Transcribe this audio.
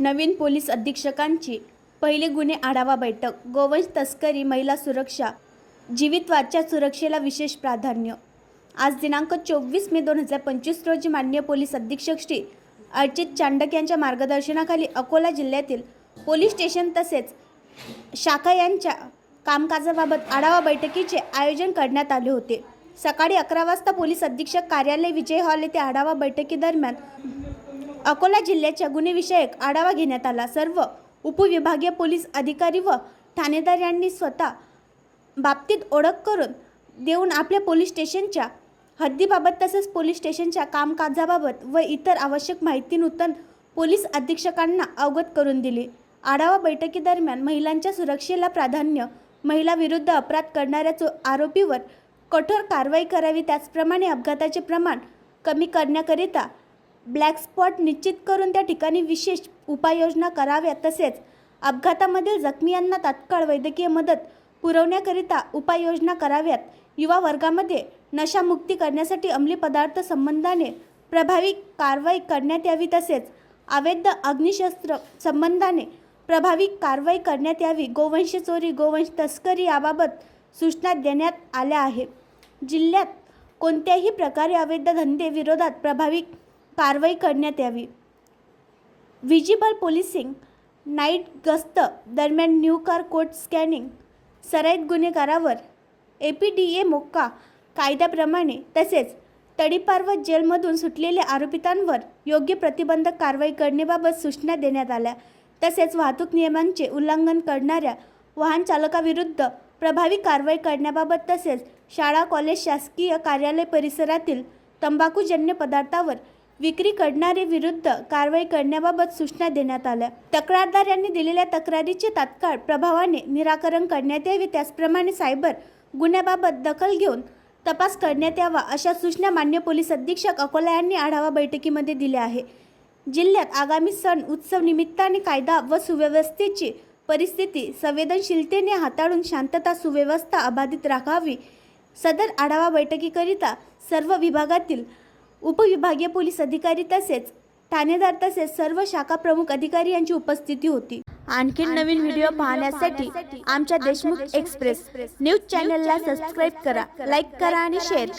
नवीन police अधीक्षकांची पहिली गुन्हे आढावा बैठक गोवंश तस्करी महिला सुरक्षा जीवितवाच्या सुरक्षेला विशेष प्राधान्य. आज दिनांक चोवीस मे दोन हजार पंचवीस रोजी माननीय पोलीस अधीक्षक श्री अर्चित चांडक यांच्या मार्गदर्शनाखाली अकोला जिल्ह्यातील पोलीस स्टेशन तसेच शाखा यांच्या कामकाजाबाबत आढावा बैठकीचे आयोजन करण्यात आले होते. सकाळी अकरा वाजता पोलीस अधीक्षक कार्यालय विजय हॉल येथे आढावा बैठकीदरम्यान अकोला जिल्ह्याच्या गुन्हेविषयक आढावा घेण्यात आला. सर्व उपविभागीय पोलीस अधिकारी व ठाणेदार यांनी स्वतः बाबतीत ओळख करून देऊन आपल्या पोलीस स्टेशनच्या हद्दीबाबत तसेच पोलीस स्टेशनच्या कामकाजाबाबत व इतर आवश्यक माहिती नूतन पोलीस अधीक्षकांना अवगत करून दिली. आढावा बैठकीदरम्यान महिलांच्या सुरक्षेला प्राधान्य महिला विरुद्ध अपराध करणाऱ्या चो आरोपीवर कठोर कारवाई करावी त्याचप्रमाणे अपघाताचे प्रमाण कमी करण्याकरिता ब्लॅक स्पॉट निश्चित करून त्या ठिकाणी विशेष उपाययोजना कराव्या तसेच अपघातामधील जखमीयांना तात्काळ वैद्यकीय मदत पुरवण्याकरिता उपाययोजना कराव्यात. युवा वर्गामध्ये नशामुक्ती करण्यासाठी अंमली पदार्थ संबंधाने प्रभावी कारवाई करण्यात यावी. तसेच अवैध अग्निशस्त्र संबंधाने प्रभावी कारवाई करण्यात यावी. गोवंश चोरी गोवंश तस्करी याबाबत सूचना देण्यात आल्या आहे. जिल्ह्यात कोणत्याही प्रकारे अवैध धंदे विरोधात प्रभावी कारवाई करण्यात यावी. विजिबल पोलिसिंग नाईट गस्त दरम्यान न्यू कार कोड स्कॅनिंग सराईत गुन्हेगारावर A P D A MCOCA कायद्याप्रमाणे तसेच तडीपार व जेलमधून सुटलेल्या आरोपितांवर योग्य प्रतिबंधक कारवाई करण्याबाबत सूचना देण्यात आल्या. तसेच वाहतूक नियमांचे उल्लंघन करणाऱ्या वाहन चालकाविरुद्ध प्रभावी कारवाई करण्याबाबत तसेच शाळा कॉलेज शासकीय कार्यालय परिसरातील तंबाखूजन्य पदार्थावर विक्री करणारे विरुद्ध कारवाई करण्याबाबत सूचना देण्यात आल्या. तक्रारदार यांनी दिलेल्या तक्रारीचे तात्काळ प्रभावाने निराकरण करण्यात यावे त्याचप्रमाणे सायबर गुन्ह्याबाबत दखल घेऊन तपास करण्यात यावा अशा सूचना मान्य पोलीस अधीक्षक अकोला यांनी आढावा बैठकीमध्ये दिल्या आहे. जिल्ह्यात आगामी सण उत्सव निमित्ताने कायदा व सुव्यवस्थेची परिस्थिती संवेदनशीलतेने हाताळून शांतता सुव्यवस्था अबाधित राखावी सदर आढावा बैठकीकरिता सर्व विभागातील उपविभागीय पोलीस अधिकारी तसेच ठाणेदार तसेच सर्व शाखा प्रमुख अधिकारी यांची उपस्थिती होती. आणखी नवीन व्हिडिओ पाहण्यासाठी आमच्या देशमुख एक्सप्रेस न्यूज चॅनलला सबस्क्राईब करा लाईक करा आणि शेअर करा.